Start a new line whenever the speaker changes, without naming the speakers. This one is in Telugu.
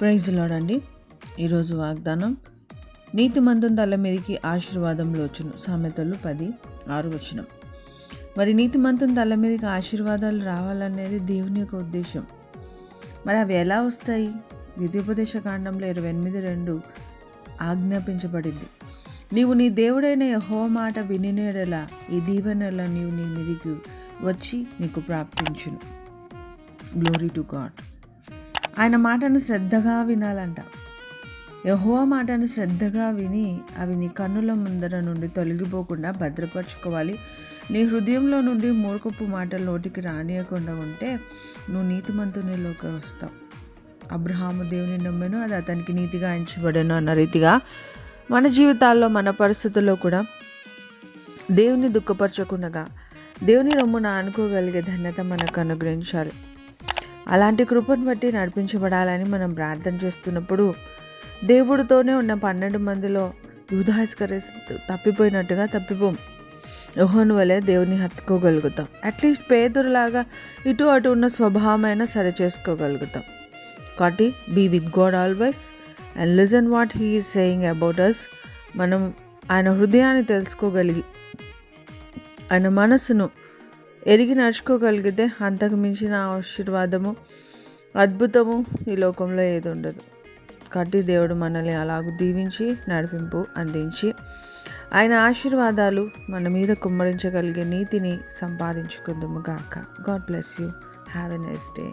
ప్రైజ్ లాడండి. ఈరోజు వాగ్దానం నీతి మంతం తల మీదకి ఆశీర్వాదంలో లోచును. సామెతలు పది ఆరు వచనం. మరి నీతి మంతం తల మీదకి ఆశీర్వాదాలు రావాలనేది దేవుని యొక్క ఉద్దేశం. మరి అవి ఎలా వస్తాయి? ద్వితీయోపదేశ కాండంలో ఇరవై ఎనిమిది రెండు ఆజ్ఞాపించబడింది. నీవు నీ దేవుడైన యహో మాట వినినేడలా ఈ దీవెనల నీవు నీ మీదికి వచ్చి నీకు ప్రాప్తించును. గ్లోరీ టు గాడ్ ఆయన మాటను శ్రద్ధగా వినాలంట. యహోవ మాటను శ్రద్ధగా విని అవి నీ కన్నుల ముందర నుండి తొలగిపోకుండా భద్రపరచుకోవాలి. నీ హృదయంలో నుండి మూర్ఖపు మాటలు నోటికి రానియకుండా ఉంటే నువ్వు నీతిమంతునిలోకి వస్తావు. అబ్రహాము దేవుని నమ్మెను అది అతనికి నీతిగా ఎంచబడను అన్న రీతిగా మన జీవితాల్లో మన పరిస్థితుల్లో కూడా దేవుని దుఃఖపరచకుండగా దేవుని రొమ్మున అనుకోగలిగే ధన్యత మనకు అనుగ్రహించాలి. అలాంటి కృపను బట్టి నడిపించబడాలని మనం ప్రార్థన చేస్తున్నప్పుడు దేవుడితోనే ఉన్న పన్నెండు మందిలో యూధాస్కరే తప్పిపోయినట్టుగా తప్పిపోం. యోహోను వలె దేవుని హత్తుకోగలుగుతాం. అట్లీస్ట్ పేదరులాగా ఇటు అటు ఉన్న స్వభావమైన సరి చేసుకోగలుగుతాం. కాబట్టి be with God always and listen what he is saying about us మనం ఆయన హృదయాన్ని తెలుసుకోగలిగి ఆయన మనసును ఎరిగి నడుచుకోగలిగితే అంతకు మించిన ఆశీర్వాదము అద్భుతము ఈ లోకంలో ఏది ఉండదు. కాబట్టి దేవుడు మనల్ని అలాగూ దీవించి నడిపింపు అందించి ఆయన ఆశీర్వాదాలు మన మీద కుమ్మరించగలిగే నీతిని సంపాదించుకుందాము గాక. God bless you have a nice day